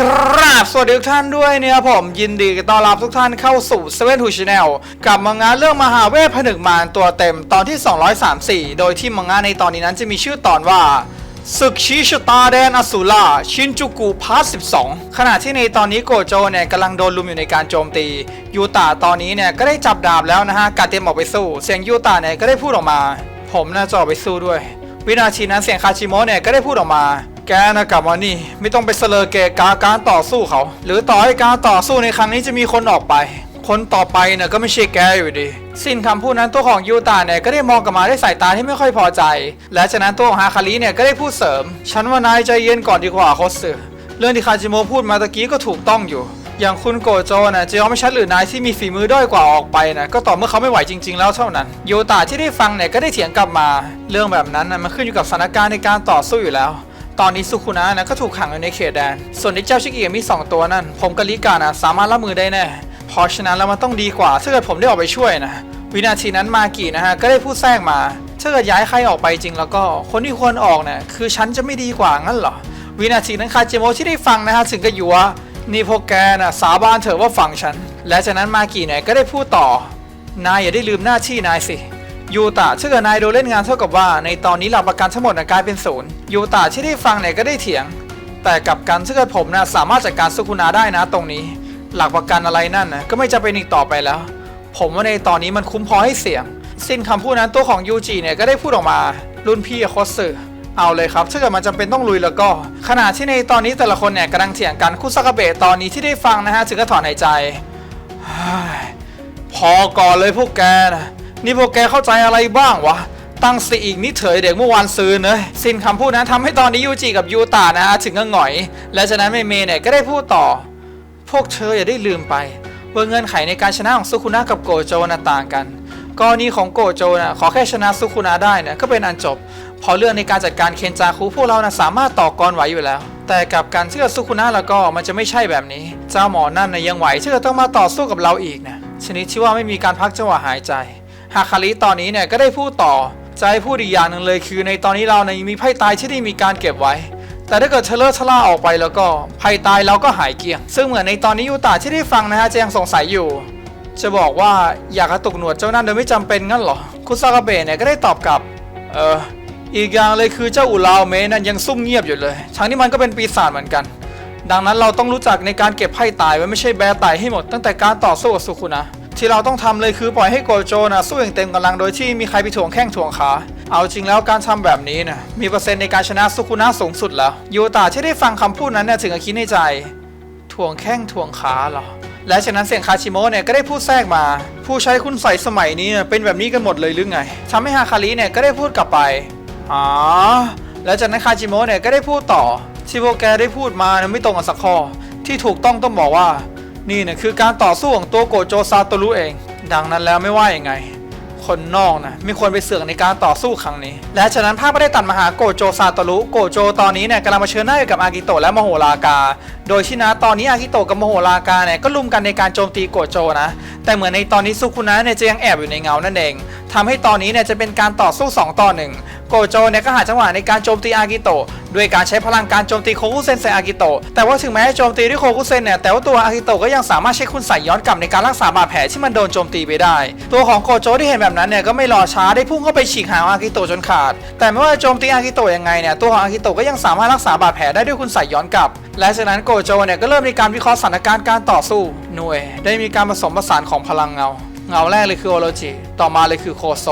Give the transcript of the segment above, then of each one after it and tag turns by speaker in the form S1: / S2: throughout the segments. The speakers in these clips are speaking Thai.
S1: ครับสวัสดีทุกท่านด้วยเนี่ยผมยินดีต้อนรับทุกท่านเข้าสู่7 2 Channel กับมังงะเรื่องมหาเวทผนึกมารตัวเต็มตอนที่ 234 โดยที่มังงะในตอนนี้นั้นจะมีชื่อตอนว่าศึกชี้ชะตาแดนอสูราชินจูกุพาร์ท12 ขณะที่ในตอนนี้โกโจเนี่ยกำลังโดนลุมอยู่ในการโจมตี ยูตาตอนนี้เนี่ยก็ได้จับดาบแล้วนะฮะกาเตรียมออกไปสู้ เสียงยูตาเนี่ยก็ได้พูดออกมา ผมน่าจะออกไปสู้ด้วย วินาทีนั้นเสียงคาชิโมะเนี่ยก็ได้พูดออกมา แกนะกลับมานี่ ไม่ต้องไปเสลอเกะกาการต่อสู้เขา หรือต่อให้การต่อสู้ในครั้งนี้จะมีคนออกไป คนต่อไปเนี่ยก็ไม่ใช่แกอยู่ดี สิ้นคำพูดนั้นตัวของยูตาเนี่ยก็ได้มองกลับมาด้วยสายตาที่ไม่ค่อยพอใจ และจากนั้นตัวของฮาคาริเนี่ยก็ได้พูดเสริม ฉันว่านายใจเย็นก่อนดีกว่าโคสึเรื่องที่คาจิโมพูดมาตะกี้ก็ถูกต้องอยู่อย่างคุณโกโจนะจะยอมให้ฉันหรือนายที่มีฝีมือด้อยกว่าออกไปนะก็ต่อเมื่อเขาไม่ไหวจริง ๆ แล้วเท่านั้นโยตาที่ได้ฟังเนี่ยก็ได้เถียงกลับมา เรื่องแบบนั้นนะมันขึ้นอยู่กับสถานการณ์ในการต่อสู้อยู่แล้ว ตอนนี้สุคุนะนะก็ถูกขังอยู่ในเขตแดน ส่วนที่เจ้าชิกิมีสองตัวนั่น ผมกับลิกานะสามารถรับมือได้แน่ เพราะฉะนั้นแล้วมันต้องดีกว่า ถ้าเกิดผมได้ออกไปช่วยนะ วินาทีนั้นมากินะฮะ ก็ได้พูดแทรกมา ถ้าเกิดย้ายใครออกไปจริงแล้วก็ คนที่ควรออกเนี่ยคือฉันจะไม่ดีกว่างั้นเหรอ วินาทีนั้นคาเจโมที่ได้ฟังนะฮะถึงกับยัวนี่พวกแกน่ะสาบานเถอะว่าฟังฉัน และจากนั้นมากิเนี่ยก็ได้พูดต่อนายอย่าได้ลืมหน้าที่นายสิ ยูตะถ้าเกิดนายโดนเล่นงานเท่ากับว่า ในตอนนี้หลักประกันทั้งหมดนะกลายเป็นศูนย์ยูตะที่ได้ฟังเนี่ยก็ได้เถียง แต่กับกันถ้าเกิดผมนะสามารถจัดการสุคุนาได้นะตรงนี้ หลักประกันอะไรนั่นนะก็ไม่จะเป็นอีกต่อไปแล้ว ผมว่าในตอนนี้มันคุ้มพอให้เสี่ยง สิ้นคำพูดนั้นตัวของยูจิเนี่ยก็ได้พูดออกมา รุ่นพี่โคสึเอาเลยครับถ้าเกิดมันจำเป็นต้องลุยแล้วก็ ขณะที่ในตอนนี้แต่ละคนเนี่ยกำลังเถียงกันคุซากาเบะตอนนี้ที่ได้ฟังนะฮะถึงก็ถอนหายใจพอก่อนเลยพวกแกนะ นี่พวกแกเข้าใจอะไรบ้างวะ ตั้งสติอีกนิดเถยเด็กเมื่อวานซืนเลยสิ้นคำพูดนั้นทำให้ตอนนี้ยูจิกับยูตานะถึงก็หงอย และจากนั้นเมเมเนี่ยก็ได้พูดต่อ พวกเธออย่าได้ลืมไปว่าเงื่อนไขในการชนะของซุคุนะกับโกโจนะต่างกันกรณีของโกโจนะขอแค่ชนะซุคุนะได้นะก็เป็นอันจบ พอเรื่องในการจัดการเคนจาคุพวกเรานะสามารถต่อกรไหวอยู่แล้ว แต่กับการเชื่อซุคุนะแล้วก็มันจะไม่ใช่แบบนี้ เจ้าหมอนั่นนะยังไหวที่จะต้องมาต่อสู้กับเราอีกนะชนิดที่ว่าไม่มีการพักจังหวะหายใจ ฮาคาริตอนนี้เนี่ยก็ได้พูดต่อจะให้พูดอีกอย่างหนึ่งเลยคือในตอนนี้เราเนี่ยมีไพ่ตายที่ได้มีการเก็บไว้ แต่ถ้าเกิดเทเลอร์ทล่าออกไปแล้วก็ภัยตายเราก็หายเกลี้ยง ซึ่งเหมือนในตอนนี้ยูตาที่ได้ฟังนะฮะจะยังสงสัยอยู่ จะบอกว่าอยากกระตุกหนวดเจ้านั่นโดยไม่จำเป็นงั้นเหรอ คุซากาเบะเนี่ยก็ได้ตอบกลับ เอออีกอย่างเลยคือเจ้าอุลาวเมนั่นยังซุ่มเงียบอยู่เลยทั้งที่มันก็เป็นปีศาจเหมือนกัน ดังนั้นเราต้องรู้จักในการเก็บไพ่ตายไว้ไม่ใช่แบร์ตายให้หมดตั้งแต่การต่อสู้กับสุคุนะ ที่เราต้องทำเลยคือปล่อยให้โกโจนะสู้อย่างเต็มกำลังโดยที่มีใครไปถ่วงแข้งถ่วงขาเอาจริงแล้วการทำแบบนี้นะมีเปอร์เซ็นต์ในการชนะสุคุนะสูงสุดแล้วยูตาที่ได้ฟังคำพูดนั้นเนี่ยถึงกับคิดในใจถ่วงแข้งถ่วงขาเหรอและจากนั้นเสียงคาชิโมะเนี่ยก็ได้พูดแทรกมา ผู้ใช้คุณใส่สมัยนี้เนี่ยเป็นแบบนี้กันหมดเลยหรือไงทำให้ฮาคาริเนี่ยก็ได้พูดกลับไปอ๋อแล้วจากนั้นคาจิโมะเนี่ยก็ได้พูดต่อที่พวกแกได้พูดมานะไม่ตรงกันสักข้อที่ถูกต้องต้องบอกว่า นี่เนี่ยคือการต่อสู้ของตัวโกโจซาโตรุเอง ดังนั้นแล้วไม่ว่าอย่างไง คนนอกนะไม่ควรไปเสือกในการต่อสู้ครั้งนี้ และฉะนั้นภาพไม่ได้ตัดมาหาโกโจซาโตรุโกโจตอนนี้เนี่ยกำลังมาเชิญหน้ากับอากิโตะและมโหรากา โดยที่นะตอนนี้อากิโตะกับโมโหรากาเนี่ยก็ลุมกันในการโจมตีโกโจนะ แต่เหมือนในตอนนี้ซุคุนะเนี่ยจะยังแอบอยู่ในเงานั่นเองทำให้ตอนนี้เนี่ยจะเป็นการต่อสู้ 2 ต่อ 1 โกโจเนี่ยก็หาจังหวะในการโจมตีอากิโตะด้วยการใช้พลังการโจมตีโคคุเซนใส่อากิโตะแต่ว่าถึงแม้จะโจมตีด้วยโคคุเซนเนี่ยแต่ว่าตัวอากิโตะก็ยังสามารถใช้คุณใส่ย้อนกลับในการรักษาบาดแผลที่มันโดนโจมตีไปได้ ตัวของโกโจที่เห็นแบบนั้นเนี่ยก็ไม่รอช้าได้พุ่งเข้าไปฉีกหางอากิโตะจนขาด แต่ไม่ว่าจะโจมตีอากิโตะยังไงเนี่ยตัวของอากิโตะก็ยังสามารถรักษาบาดแผลได้ด้วยคุณใส่ย้อนกลับและจากนั้นโกโจเนี่ยก็เริ่มมีการวิเคราะห์สถานการณ์การต่อสู้ หน่วย ได้มีการผสมผสานของพลังเงา เงาแรกเลยคือโอโรจิ ต่อมาเลยคือโคโซ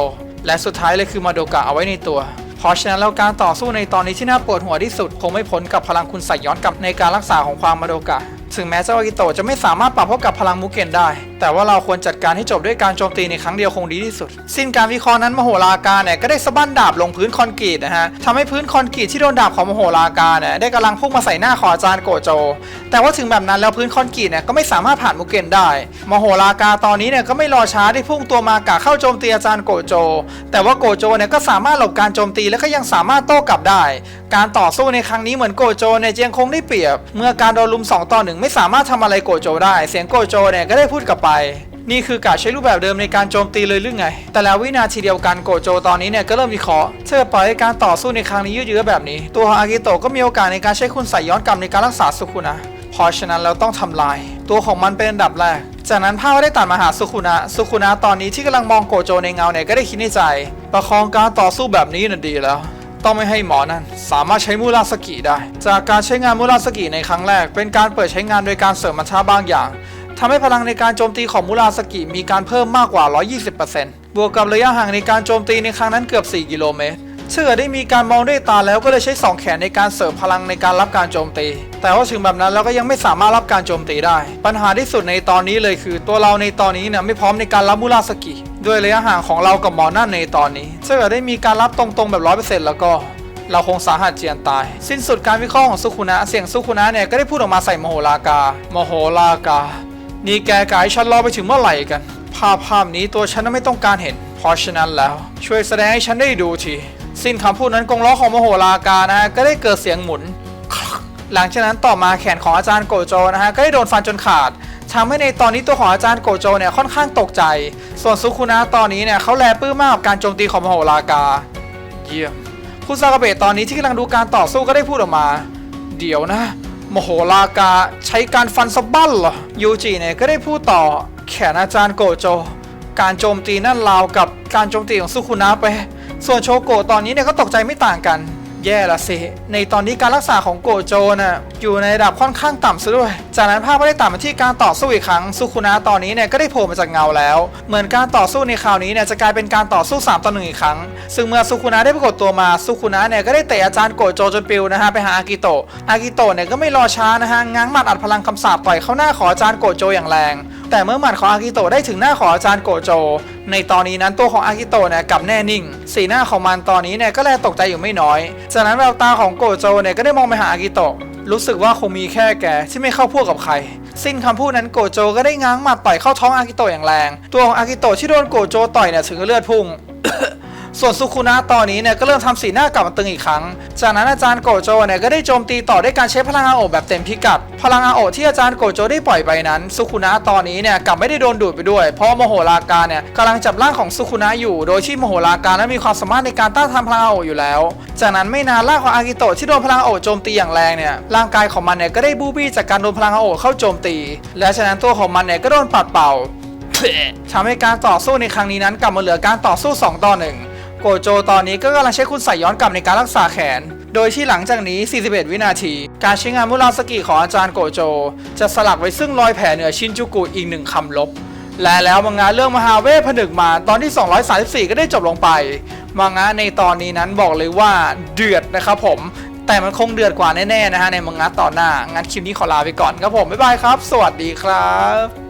S1: และสุดท้ายเลยคือมาโดกะเอาไว้ในตัว เพราะฉะนั้นแล้วการต่อสู้ในตอนนี้ที่น่าปวดหัวที่สุด คงไม่พ้นกับพลังคุณใส่ย้อนกลับในการรักษาของความมาโดกะ ถึงแม้เจ้าอากิโตะจะไม่สามารถปรับเข้ากับพลังมุเกนได้ แต่ว่าเราควรจัดการให้จบด้วยการโจมตีในครั้งเดียวคงดีที่สุด สิ้นการวิเคราะห์นั้นมโหราการเนี่ยก็ได้สะบั้นดาบลงพื้นคอนกรีตนะฮะทำให้พื้นคอนกรีตที่โดนดาบของมโหราการเนี่ยได้กำลังพุ่งมาใส่หน้าขออาจารย์โกโจ แต่ว่าถึงแบบนั้นแล้วพื้นคอนกรีตเนี่ยก็ไม่สามารถผ่านมุเกนได้มโหราการตอนนี้เนี่ยก็ไม่รอช้าได้พุ่งตัวมากะเข้าโจมตีอาจารย์โกโจ แต่ว่าโกโจเนี่ยก็สามารถหลบการโจมตีและก็ยังสามารถโต้กลับได้ การต่อสู้ในครั้งนี้เหมือนโกโจเนี่ยยังคงได้เปรียบ เมื่อการโดนลุม2ต่อ1ไม่สามารถทำอะไรโกโจได้ เสียงโกโจเนี่ยก็ได้พูดกลับไป นี่คือการใช้รูปแบบเดิมในการโจมตีเลยหรือไง แต่แล้ววินาทีเดียวกันโกโจตอนนี้เนี่ยก็เริ่มวิเคราะห์เธอปล่อยให้การต่อสู้ในครั้งนี้ยืดเยื้อแบบนี้ ตัวของอากิโตะก็มีโอกาสในการใช้คุณใส่ย้อนกลับในการรักษาสุคุนะเพราะฉะนั้นเราต้องทำลาย ตัวของมันเป็นอันดับแรก จากนั้นภาพก็ได้ตัดมาหาสุคุนะสุคุนะตอนนี้ที่กำลังมองโกโจในเงาเนี่ยก็ได้คิดในใจ ประคองการต่อสู้แบบนี้น่ะดีแล้ว ต้องไม่ให้หมอนั่นสามารถใช้มูราสกิได้ จากการใช้งานมูราสกิในครั้งแรก เป็นการเปิดใช้งานโดยการเสริมมัชชาบางอย่างทำให้พลังในการโจมตีของมูราสกิมีการเพิ่มมากกว่า 120%บวกกับระยะห่างในการโจมตีในครั้งนั้นเกือบ 4 กิโลเมตรเชื่อได้มีการมองด้วยตาแล้วก็เลยใช้ 2 แขนในการเสริมพลังในการรับการโจมตี แต่ว่าถึงแบบนั้นเราก็ยังไม่สามารถรับการโจมตีได้ ปัญหาที่สุดในตอนนี้เลยคือ ตัวเราในตอนนี้เนี่ยไม่พร้อมในการรับมูราสกิ ด้วยระยะห่างของเรากับหมอนั่นในตอนนี้ถ้าเชื่อได้มีการรับตรงๆแบบ100%แล้วก็เราคงสาหัสเจียนตาย สิ้นสุดการวิเคราะห์ของสุขุนะเสียงสุขุนะเนี่ยก็ได้พูดออกมาใส่โมโหลากาโมโหลากา นี่แกกายฉันรอไปถึงเมื่อไหร่กัน ภาพภาพนี้ตัวฉันนั้นไม่ต้องการเห็น เพราะฉะนั้นแล้ว ช่วยแสดงให้ฉันได้ดูที สิ้นคำพูดนั้นกงล้อของโมโหลากานะฮะก็ได้เกิดเสียงหมุน หลังจากนั้นต่อมาแขนของอาจารย์โกโจนะฮะก็ได้โดนฟันจนขาด ทำให้ในตอนนี้ตัวของอาจารย์โกโจเนี่ยค่อนข้างตกใจ ส่วนซุคุนะตอนนี้เนี่ยเขาแลปื้มมากกับการโจมตีของโมโหลากา เยี่ยม คุณซากาเบะตอนนี้ที่กำลังดูการต่อสู้ก็ได้พูดออกมา เดี๋ยวนะโมโหลากาใช้การฟันสะบั้นเหรอยูจิเนี่ยก็ได้พูดต่อ แขนอาจารย์โกโจ การโจมตีนั่นราวกับการโจมตีของซุคุนะไป ส่วนโชโกะตอนนี้เนี่ยก็ตกใจไม่ต่างกัน แย่ละสิ ในตอนนี้การรักษาของโกโจน่ะอยู่ในระดับค่อนข้างต่ำซะด้วย จากนั้นภาพก็ได้ตัดมาที่การต่อสู้อีกครั้งซุคุนะตอนนี้เนี่ยก็ได้โผล่มาจากเงาแล้ว เหมือนการต่อสู้ในคราวนี้เนี่ยจะกลายเป็นการต่อสู้3ต่อหนึ่งอีกครั้ง ซึ่งเมื่อซุคุนะได้ปรากฏตัวมาซุคุนะเนี่ยก็ได้เตะอาจารย์โกโจจนปิวนะฮะไปหาอากิโตะอากิโตะเนี่ยก็ไม่รอช้านะฮะง้างหมัดอัดพลังคำสาปต่อยเข้าหน้าขออาจารย์โกโจอย่างแรง แต่เมื่อหมัดของอากิโตะได้ถึงหน้าของอาจารย์โกโจ ในตอนนี้นั้นตัวของอากิโตะเนี่ยกลับแน่นิ่ง สีหน้าของมันตอนนี้เนี่ยก็แลตกใจอยู่ไม่น้อย จากนั้นแววตาของโกโจเนี่ยก็ได้มองไปหาอากิโตะ รู้สึกว่าคงมีแค่แกที่ไม่เข้าพวกกับใคร สิ้นคำพูดนั้นโกโจก็ได้ง้างหมัดต่อยเข้าท้องอากิโตะอย่างแรง ตัวของอากิโตะที่โดนโกโจต่อยเนี่ยถึงกับเลือดพุ่ง ส่วนซุคุนะตอนนี้เนี่ยก็เริ่มทำสีหน้ากลับมาตึงอีกครั้ง จากนั้นอาจารย์โกโจเนี่ยก็ได้โจมตีต่อด้วยการใช้พลังอาโอะแบบเต็มพิกัด พลังอาโอะที่อาจารย์โกโจได้ปล่อยไปนั้นซุคุนะตอนนี้เนี่ยกลับไม่ได้โดนดูดไปด้วย เพราะโมโหลาการเนี่ยกำลังจับร่างของซุคุนะอยู่ โดยที่โมโหลาการนั้นมีความสามารถในการต้านทานพลังอาโอะอยู่แล้ว จากนั้นไม่นานร่างของอากิโตะที่โดนพลังอาโอะโจมตีอย่างแรงเนี่ยร่างกายของมันเนี่ยก็ได้บูบี้จากการโดนพลังอาโอะเข้าโจมตี และฉะนั้นตัวของมันเนี่ยก็โดนปัดเป่าทำให้การต่อสู้ในครั้งนี้นั้นกลับมาเหลือการต่อสู้2ต่อ1 โกโจตอนนี้ก็กำลังใช้คุณใส่ย้อนกลับในการรักษาแขน โดยที่หลังจากนี้ 41 วินาที การใช้งานมุราสกิของอาจารย์โกโจ จะสลักไว้ซึ่งรอยแผลเหนือชินจูกุอีกหนึ่งคำลบ และแล้วมังงะเรื่องมหาเวทผนึกมาตอนที่ 234 ก็ได้จบลงไป มังงะในตอนนี้นั้นบอกเลยว่าเดือดนะครับผม แต่มันคงเดือดกว่าแน่ๆนะฮะในมังงะต่อหน้า งั้นคลิปนี้ขอลาไปก่อนครับผม บ๊ายบายครับ สวัสดีครับ